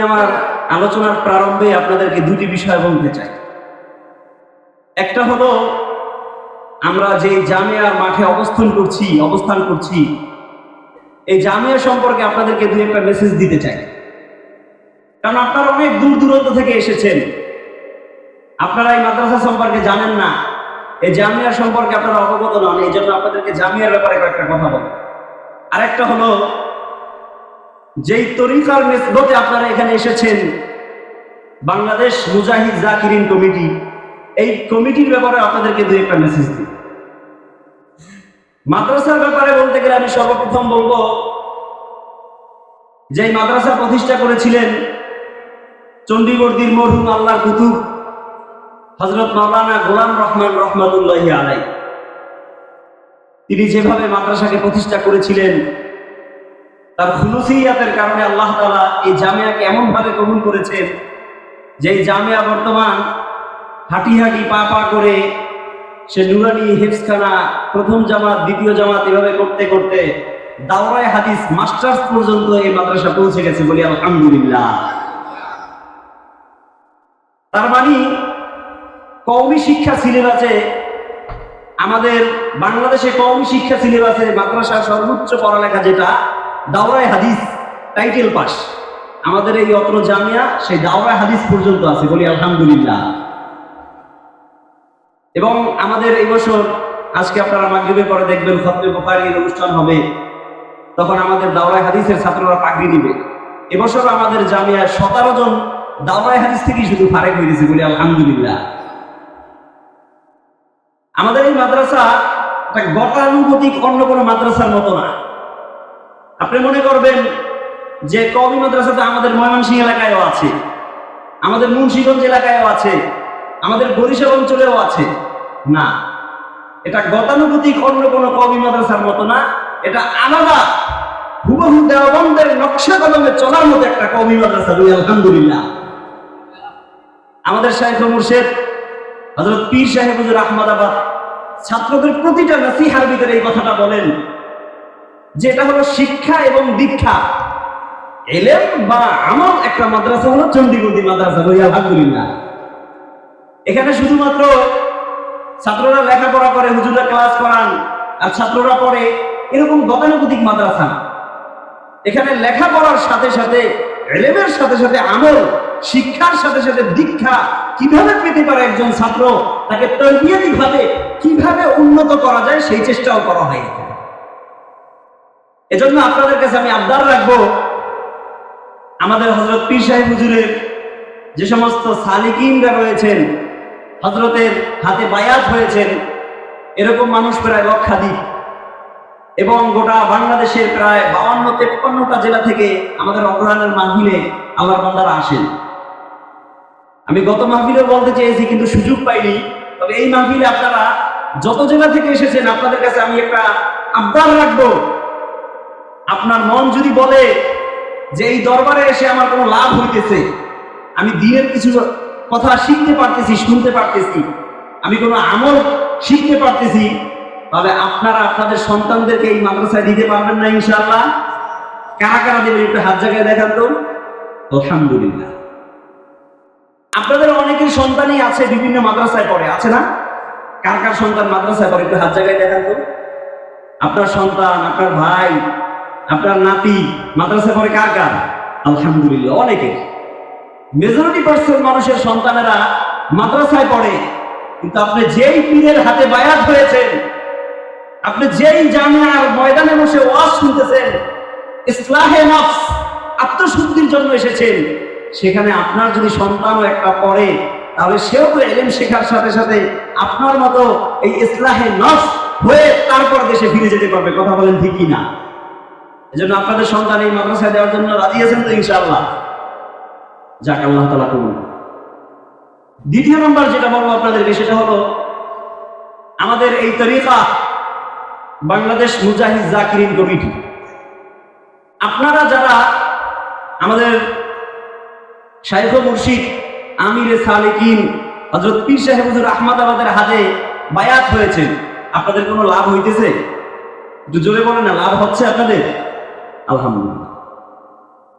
আমার আলোচনার প্রারম্ভে আপনাদেরকে দুটি বিষয় বলতে চাই। একটা হলো, আমরা যে জামিয়ার মাঠে অবস্থান করছি অবস্থান করছি, এই জামিয়া সম্পর্কে আপনাদেরকে দুই একটা মেসেজ দিতে চাই। কারণ আপনারা অনেক দূর দূরান্ত থেকে এসেছেন। আপনারা এই মাদ্রাসা সম্পর্কে জানেন না। এই জামিয়া সম্পর্কে আপনারা অবগত নন, এই জন্য আপনাদেরকে জামিয়ার ব্যাপারে কয়েকটা কথা বল আরেকটা হলো যেই তরিকার মেসবতে আপনারা এখানে এসেছেন, বাংলাদেশ মুজাহিদ জাকিরিন কমিটি, এই কমিটির ব্যাপারে আপনাদেরকে দু একটা মেসেজ দিই। মাদ্রাসার ব্যাপারে বলতে গেলে আমি সর্বপ্রথম বলব যে মাদ্রাসা প্রতিষ্ঠা করেছিলেন চণ্ডীগড়দির মরহুম আল্লাহ কুতুব হজরত মাওলানা গোলাম রহমান রহমাতুল্লাহ আলাই তিনি যেভাবে মাদ্রাসাকে প্রতিষ্ঠা করেছিলেন তার খুলুসিয়াতের কারণে আল্লাহ তালা এই জামিয়াকে এমনভাবে কবুল করেছেন যে জামিয়া বর্তমান হাঁটি হাঁটি পা পা করে সে নুরানি হেফসখানা প্রথম জামাত, দ্বিতীয় জামাত এভাবে করতে করতে দাওরায় হাদিস মাস্টার্স পর্যন্ত এই মাদ্রাসা পৌঁছে গেছে বলি আলহামদুলিল্লাহ। তার মানে কওমি শিক্ষা সিলেবাসে আমাদের বাংলাদেশে কওমি শিক্ষা সিলেবাসে মাদ্রাসার সর্বোচ্চ পড়ালেখা যেটা দাওরায় হাদিস টাইটেল পাস আমাদের এই অত্র জামিয়া, সেই দাওরায় হাদিস পর্যন্ত আছে, বলি আলহামদুলিল্লাহ। এবং আমাদের এই বছর, আজকে আপনারা মাগরিবের পরে দেখবেন খতমে বুখারীর অনুষ্ঠান হবে। তখন আমাদের দাওরায় হাদিসের ছাত্ররা পাগড়ি দিবে। এবছর আমাদের জামিয়ার সতেরো জন দাওরায় হাদিস থেকেই শুধু ফারেক হয়ে গেছে বলি আলহামদুলিল্লাহ। আমাদের এই মাদ্রাসা গতানুগতিক অন্য কোনো মাদ্রাসার মতো না। আপনি মনে করবেন যে কবি মাদ্রাসা তো আমাদের ময়মনসিংহ এলাকায়ও আছে, আমাদের মুন্সিগঞ্জ এলাকায়ও আছে, আমাদের বরিশাল অঞ্চলেও আছে। না, এটা গতানুগতিক অন্য কোনো কবি মাদ্রাসার মতো না, এটা আলাদা, হুবহু দেওবন্দের নকশা কলমে চলার মতো একটা কবি মাদ্রাসা বলি আলহামদুলিল্লাহ। আমাদের শাহেখ মুর্শেদ হজরত পীর সাহেব হুজুর ছাত্রদের প্রতিটা নাসিহার ভিতরে এই কথাটা বলেন যেটা হলো শিক্ষা এবং দীক্ষা। এলেম বা আমল একটা মাদ্রাসা হলো চণ্ডীগন্ডি মাদ্রাসা, বলি আলহামদুলিল্লাহ। এখানে শুধুমাত্র ছাত্ররা লেখাপড়া করে হুজুরা ক্লাস করান, আর ছাত্ররা পড়ে, এরকম গতানুগতিক মাদ্রাসা এখানে লেখাপড়ার সাথে সাথে, এলেমের সাথে সাথে আমল, শিক্ষার সাথে সাথে দীক্ষা, কীভাবে পেতে পারে একজন ছাত্র, তাকে তরবিয়াতি ভাবে কীভাবে উন্নত করা যায় সেই চেষ্টাও করা হয়। এজন্য আপনাদের কাছে আমি আবদার রাখব, আমাদের হজরত পীর সাহেব হুজুরের যে সমস্ত সালিকিনরা রয়েছেন হজরতের হাতে বায়াত হয়েছেন, এরকম মানুষ প্রায় লক্ষাধিক। এবং গোটা বাংলাদেশের প্রায় বাউান্ন তেপ্পান্নটা জেলা থেকে আমাদের অগ্রহায়ণের মাহফিলে আমার বান্দারা আসেন। আমি গত মাহফিলে বলতে চেয়েছি, কিন্তু সুযোগ পাইনি। তবে এই মাহফিলে আপনারা যত জেলা থেকে এসেছেন, আপনাদের কাছে আমি একটা আবদার রাখব। আপনার মন যদি বলে যে এই দরবারে এসে আমার কোনো লাভ হইতেছে, আমি দিনের কিছু কথা শিখতে পারতেছি, শুনতে পারতেছি, আমি কোনো আমল শিখতে পারতেছি, তাহলে আপনারা আপনাদের সন্তানদেরকে এই মাদ্রাসায় দিতে পারবেন না ইনশাআল্লাহ। কারা কারা দেবেন একটু হাত জায়গায় দেখান তো? আলহামদুলিল্লাহ। আপনাদের অনেকের সন্তানই আছে, বিভিন্ন মাদ্রাসায় পড়ে, আছে না? কার কার সন্তান মাদ্রাসায় পড়ে একটু হাত জায়গায় দেখান তো। আপনার সন্তান, আপনার ভাই আপনার নাতি মাদ্রাসায় পড়ে কার কার? আলহামদুলিল্লাহ, অনেকের। মেজরিটি পার্সেন্ট মানুষের সন্তানেরা মাদ্রাসায় পড়ে। কিন্তু আপনি যেই পীরের হাতে বায়াত হয়েছেন আপনি যেই জামিয়ার ময়দানে বসে ওয়াজ শুনতেছেন, ইসলাহে নফস, আত্মশুদ্ধির জন্য এসেছেন, সেখানে আপনার যদি সন্তানও একটা পড়ে, তাহলে সেও তো এলেম শেখার সাথে সাথে আপনার মতো এই ইসলাহে নফস হয়ে তারপর দেশে ফিরে যেতে পারবে। কথা বলেন ঠিক কি না এজন্য আপনাদের সন্তান এই মাদ্রাসায় দেওয়ার জন্য রাজি আছেন তো ইনশাআল্লাহ? যাক, আল্লাহ তালা কবুল দ্বিতীয় নম্বর যেটা বলব আপনাদেরকে, সেটা হলো আমাদের এই তরিকা বাংলাদেশ মুজাহিদ জাকিরিন কমিটি। আপনারা যারা আমাদের শাইখ মুর্শিদ আমিরে সালেকিন হজরত পীর সাহেব হুজুর আহমদাবাদের হাতে বায়াত হয়েছেন আপনাদের কোনো লাভ হইতেছে? জোরে বলেন না, লাভ হচ্ছে আপনাদের? আলহামদুলিল্লাহ।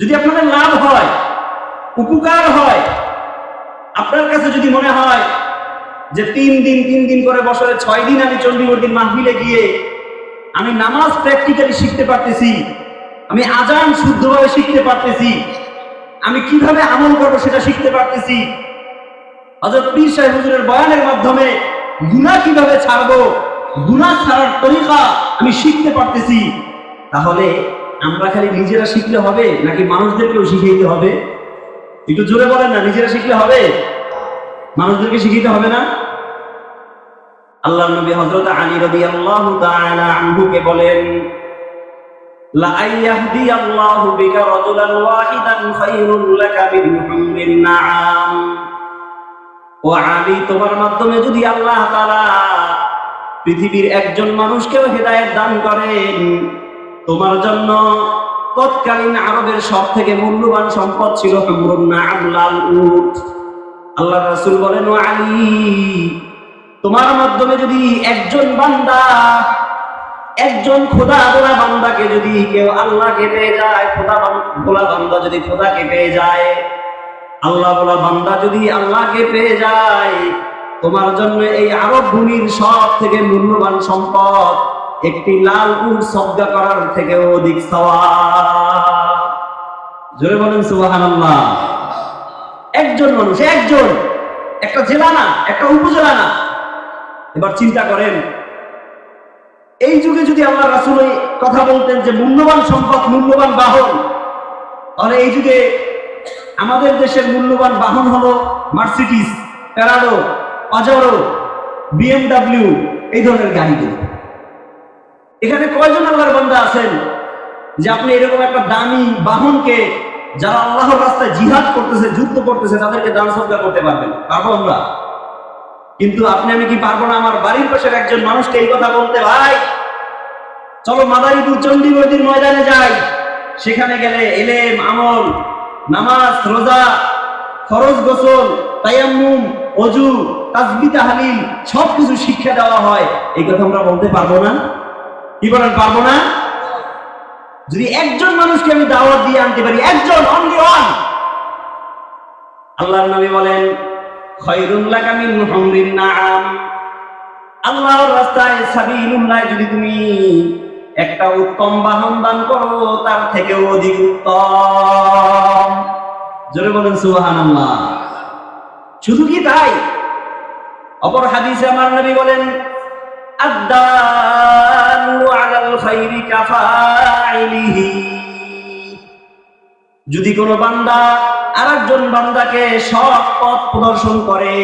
যদি আপনাদের লাভ হয়, উপকার হয়, আপনার কাছে যদি মনে হয় যে তিন দিন তিন দিন করে বছরে ছয় দিন আমি চণ্ডীগড়দিন মাহফিলে গিয়ে আমি নামাজ প্র্যাকটিক্যালি শিখতে পারতেছি, আমি আজান শুদ্ধভাবে শিখতে পারতেছি, আমি কীভাবে আমল করব সেটা শিখতে পারতেছি, হযরত পীর সাহেব হুজুরের বয়ানের মাধ্যমে গুনাহ কীভাবে ছাড়বো, গুনাহ ছাড়ার তরিকা আমি শিখতে পারতেছি, তাহলে আমরা খালি নিজেরা শিখলে হবে নাকি মানুষদেরকেও শিখিয়ে হবে? একটু জোরে বলেন না, নিজেরা শিখলে হবে? মানুষদেরকে শিখিতে হবে না? আল্লাহ নবী হযরত আলী রাদিয়াল্লাহু তাআলা আনহুকে বলেন আল্লাহু তোমার মাধ্যমে যদি আল্লাহ তাআলা পৃথিবীর একজন মানুষকেও হেদায়েত দান করেন তোমার জন্য তৎকালীন আরবের সব থেকে মূল্যবান সম্পদ ছিল আল্লাহ রাসূল বলেন আলী, তোমার মাধ্যমে যদি একজন বান্দা, একজন খোদা বলা বান্দাকে যদি কেউ আল্লাহকে পেয়ে যায়, খোদা বলা বান্দা যদি খোদাকে পেয়ে যায়, আল্লাহ বলা বান্দা যদি আল্লাহকে পেয়ে যায়, তোমার জন্য এই আরব ভূমির সব থেকে মূল্যবান সম্পদ একটি লাল উট সজ্জা করার থেকেও অধিক জোরে বলেন, সুবহানাল্লাহ। একজন মানুষ, একজন। একটা জেলা না, একটা উপজেলা না। এবার চিন্তা করেন, এই যুগে যদি আল্লাহ রাসুল কথা বলতেন যে মূল্যবান সম্পদ, মূল্যবান বাহন, তাহলে এই যুগে আমাদের দেশের মূল্যবান বাহন হলো মার্সিডিস প্যারাডো পাজারো, বিএমডাব্লিউ, এই ধরনের গাড়িগুলো। এখানে কয়জন আল্লাহর বান্দা আছেন যে আপনি এরকম একটা দামি বাহনকে যারা আল্লাহর রাস্তায় জিহাদ করতেছে, যুদ্ধ করতেছে, তাদেরকে দান সজ্জা করতে পারবেন? পারব আমরা? কিন্তু আপনি, আমি কি পারব না? আমার বাড়ির পাশের একজন মানুষকে এই কথা বলতে, ভাই, চলো মাদারীপুর চণ্ডীগড়ির ময়দানে যাই। সেখানে গেলে এলেম, আমল, নামাজ, রোজা খরচ গোসল, তায়াম্মুম অজু তাসবি তাহলিল সব কিছু শিক্ষা দেওয়া হয়। এই কথা আমরা বলতে পারব না? কি বলেন, পারব না? যদি একজন মানুষকে আমি দাওয়াত দিয়ে আনতে পারি, একজন অনলি ওয়ান আল্লাহর নবী বলেন খয়রুল লাকা মিন হুমরিন নাআম। আল্লাহর রাস্তায় সাবিলুল্লাহ যদি তুমি একটা উত্তম বাহন দান করো, তার থেকেও অধিক উত্তম। জোরে বলেন, সুবহানাল্লাহ। শুধু কি তাই? অপর হাদিসে আমার নবী বলেন আদালু যদি কোনো বান্দা আরেকজন বান্দাকে সৎ পথ প্রদর্শন করে,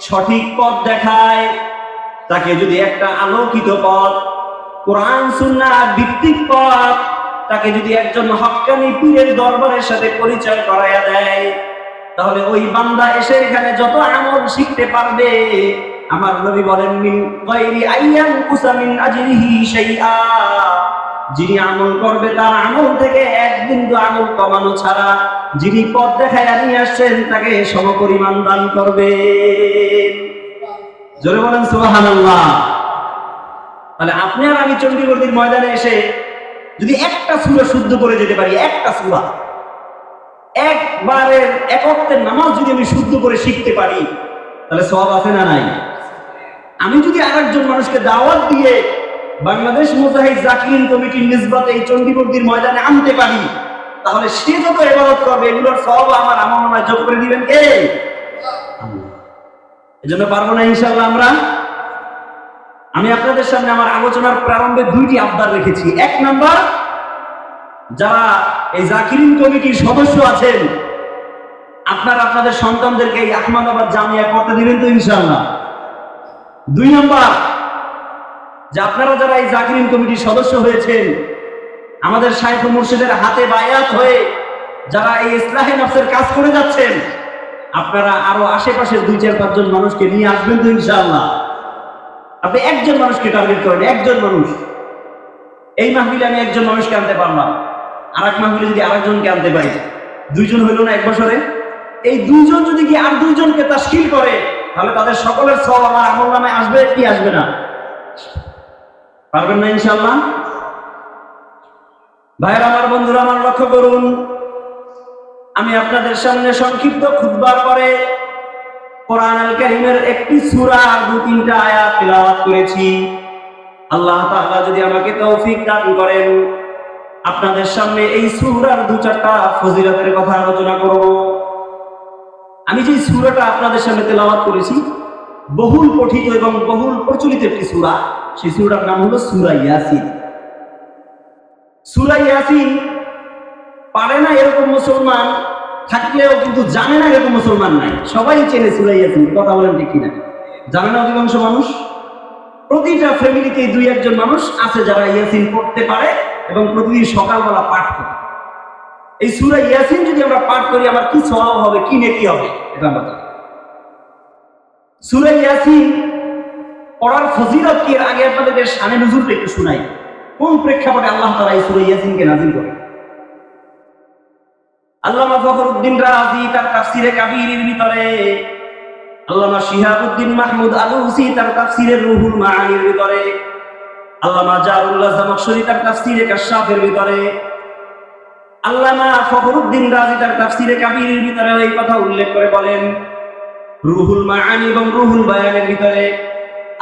সঠিক পথ দেখায়, তাকে যদি একটা আলোকিত পথ, কোরআন, সুন্নাহ ভিত্তিক পথ, তাকে যদি একজন হক্কানি পীরের দরবারের সাথে পরিচয় করাইয়া দেয়, তাহলে ওই বান্দা এসে এখানে যত আমল শিখতে পারবে আমার নবী বলেন, মিন গায়রি আইয়ান কুসামিন আজরিহি শাইআ। যিনি আমল করবে, তার আমল থেকে এক বিন্দু আমল কমানো ছাড়া যিনি পথ দেখায় নিয়ে আসছেন, তাকে সমপরিমাণ দান করবে। জোরে বলেন, সুবহানাল্লাহ। তাহলে আপনি আর আমি চণ্ডীগড়ির ময়দানে এসে যদি একটা সুরা শুদ্ধ করে যেতে পারি, একটা সুরা, একবারের একত্রের নামাজ যদি আমি শুদ্ধ করে শিখতে পারি, তাহলে সব আছে না নাই? আমি যদি আরেকজন মানুষকে দাওয়াত দিয়ে বাংলাদেশ মুজাহিদ জাকিরিন কমিটির নিসবতে এই চণ্ডীগড়ির ময়দানে আনতে পারি, তাহলে সে যত এবারত করবে, এগুলোর সব আমার আমার যোগ করে দিবেন কে? এই জন্য পারব না ইনশাল্লাহ আমরা। আমি আপনাদের সামনে আমার আলোচনার প্রারম্ভে দুইটি আবদার রেখেছি। এক নাম্বার, যারা এই জাকিরিন কমিটির সদস্য আছেন, আপনারা আপনাদের সন্তানদেরকে এই আহমদাবাদ জামিয়া পড়তে দিবেন তো ইনশাল্লাহ দুই নম্বর, যে আপনারা যারা এই জাকিরিন কমিটির সদস্য হয়েছেন, আমাদের শাইখ মুর্শিদের হাতে বায়াত হয়ে যারা এই ইসলাহে নফসের কাজ করে যাচ্ছেন, আপনারা আরও আশেপাশের দুই চার পাঁচজন মানুষকে নিয়ে আসবেন তো ইনশাআল্লাহ। আপনি একজন মানুষকে টার্গেট করেন, একজন মানুষ। এই মাহফিলে আমি একজন মানুষকে আনতে পারলাম আর এক মাহফিলে যদি আরেকজনকে আনতে পারি। দুইজন হইল না এক বছরে। এই দুইজন যদি কি আর দুইজনকে তাস্কিল করে তাহলে তাদের সকলের সব আমার আমল নামে আসবে, কি আসবে না? পারবেন না ইনশাল্লাহ ভাইয়ের, আমার বন্ধুরা, আমার লক্ষ্য করুন। আমি আপনাদের সামনে সংক্ষিপ্ত খুতবার পরে কোরআন আল কারীমের একটি সূরা দু তিনটা আয়াত তেলাওয়াত করেছি। আল্লাহ তাআলা যদি আমাকে তৌফিক দান করেন, আপনাদের সামনে এই সূরার দু চারটা ফজিলতের কথা আলোচনা করব। আমি যে সূরাটা আপনাদের সামনে তেলাওয়াত করেছি, বহুল পঠিত এবং বহুল প্রচলিত একটি সূরা, সেই সূরার নাম হলো সূরা ইয়াসিন। সূরা ইয়াসিন পারে না এরকম মুসলমান, থাকলেও কিন্তু জানে না এরকম মুসলমান নাই। সবাই চেনে সূরা ইয়াসিন, কথা বলেন ঠিক কিনা। জানে না অধিকাংশ মানুষ? প্রতিটা ফ্যামিলিতে দুই একজন মানুষ আছে যারা ইয়াসিন পড়তে পারে এবং প্রতিদিন সকালবেলা পাঠ করে। এই সূরা ইয়াসিন যদি আমরা পাঠ করি, আমার কি স্বভাব হবে, কি নেকি হবে? এটা। সূরা ইয়াসিন পড়ার কি? আগে শানে নজরুলটা একটু কোন প্রেক্ষাপটে আল্লাহ তাআলা এই সূরা ইয়াসিনকে নাযিল করে আল্লামা রাজি তার তাফসিরে কাবীরের ভিতরে। আল্লামা শিহাবুদ্দিন মাহমুদ আলুসি তার রুহুল মাআনির ভিতরে। আল্লামা জারুল্লাহ তার তাফসিরে কাশাফের ভিতরে। আল্লামা ফখরুদ্দিন রাজি তার তাফসিরে কাবীরের ভিতরে এই কথা উল্লেখ করে বলেন, রুহুল মাআনি এবং রুহুল বায়ানের ভিতরে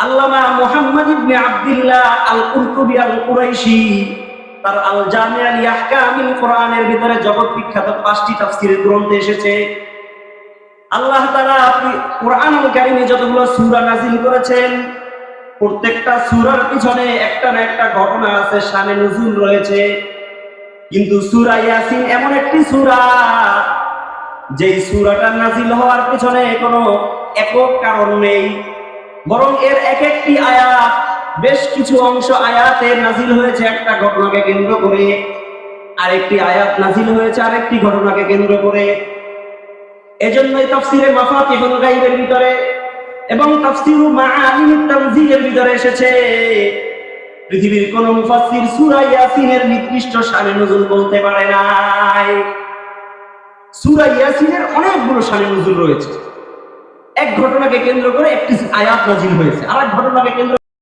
আল্লামা মুহাম্মদ ইবনে আব্দুল্লাহ আল কুরতুবি আল কুরাইশি তার আল জামিয়া লি আহকামিল কোরআনের ভিতরে জগৎ বিখ্যাত পাঁচটি তাফসীরের গ্রন্থে এসেছে, আল্লাহ তাআলা আপনি কোরআন আল কারীমে যতগুলো সূরা নাযিল করেছেন, প্রত্যেকটা সূরার পিছনে একটা না একটা ঘটনা আছে শানে নজুল রয়েছে। কিন্তু সূরা ইয়াসিন এমন একটি সুরা, যেই সূরাটা নাজিল হওয়ার পিছনে কোনো একক কারণ নেই, বরং এর এক একটি আয়াত, বেশ কিছু অংশ আয়াতে নাজিল হয়েছে একটা ঘটনাকে কেন্দ্র করে, আরেকটি আয়াত নাজিল হয়েছে আরেকটি ঘটনাকে কেন্দ্র করে। এজন্যই তাফসিরে মাফাতিহুল গায়বের ভিতরে এবং তাফসিরু মাআনিত তানজিলের ভিতরে এসেছে। পৃথিবীর কোন মুফাসসির সূরা ইয়াসিনের নির্দিষ্ট শানে নজুল বলতে পারে নাই। সূরা ইয়াসিনের অনেকগুলো শানে নজুল রয়েছে। এক ঘটনাকে কেন্দ্র করে একটি আয়াত নাজিল হয়েছে। আর এক ঘটনাকে কেন্দ্র